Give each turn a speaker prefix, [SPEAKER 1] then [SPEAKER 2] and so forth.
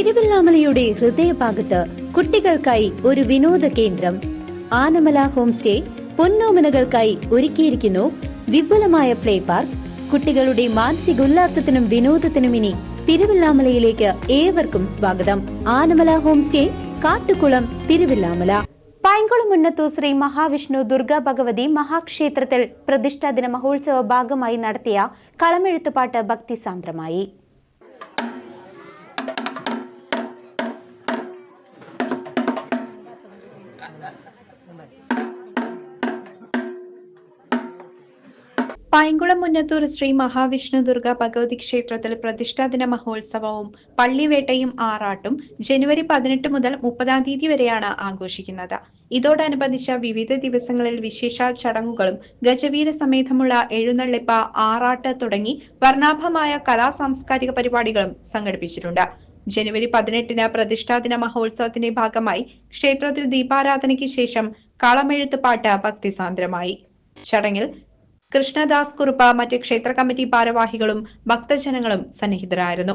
[SPEAKER 1] തിരുവല്ലാമലയുടെ ഹൃദയഭാഗത്ത് കുട്ടികൾക്കായി ഒരു വിനോദ കേന്ദ്രം. ആനമല ഹോം സ്റ്റേ പൊന്നോമനകൾക്കായി ഒരുക്കിയിരിക്കുന്നു വിപുലമായ പ്ലേ പാർക്ക്. കുട്ടികളുടെ മാനസികോല്ലാസത്തിനും വിനോദത്തിനും ഇനി തിരുവല്ലാമലയിലേക്ക് ഏവർക്കും സ്വാഗതം. Anamala home stay Kattukulam Thiruvallamala. Painkulam മുന്നത്തു ശ്രീ മഹാവിഷ്ണു ദുർഗാ ഭഗവതി മഹാക്ഷേത്രത്തിൽ പ്രതിഷ്ഠാദിന മഹോത്സവ ഭാഗമായി നടത്തിയ കളമെഴുത്തുപാട്ട് ഭക്തിസാന്ദ്രമായി.
[SPEAKER 2] പൈങ്കുളം മുന്നത്തൂർ ശ്രീ മഹാവിഷ്ണു ദുർഗ ഭഗവതി ക്ഷേത്രത്തിൽ പ്രതിഷ്ഠാദിന മഹോത്സവവും പള്ളിവേട്ടയും ആറാട്ടും ജനുവരി പതിനെട്ട് മുതൽ മുപ്പതാം തീയതി വരെയാണ് ആഘോഷിക്കുന്നത്. ഇതോടനുബന്ധിച്ച വിവിധ ദിവസങ്ങളിൽ വിശേഷാൽ ചടങ്ങുകളും ഗജവീര സമേതമുള്ള എഴുന്നള്ളിപ്പ് ആറാട്ട് തുടങ്ങി വർണാഭമായ കലാ സാംസ്കാരിക പരിപാടികളും സംഘടിപ്പിച്ചിട്ടുണ്ട്. ജനുവരി പതിനെട്ടിന് പ്രതിഷ്ഠാദിന മഹോത്സവത്തിന്റെ ഭാഗമായി ക്ഷേത്രത്തിൽ ദീപാരാധനയ്ക്ക് ശേഷം കളമെഴുത്ത് പാട്ട് ഭക്തിസാന്ദ്രമായി. ചടങ്ങിൽ കൃഷ്ണദാസ് കുറുപ്പ മറ്റ് ക്ഷേത്ര കമ്മിറ്റി ഭാരവാഹികളും ഭക്തജനങ്ങളും സന്നിഹിതരായിരുന്നു.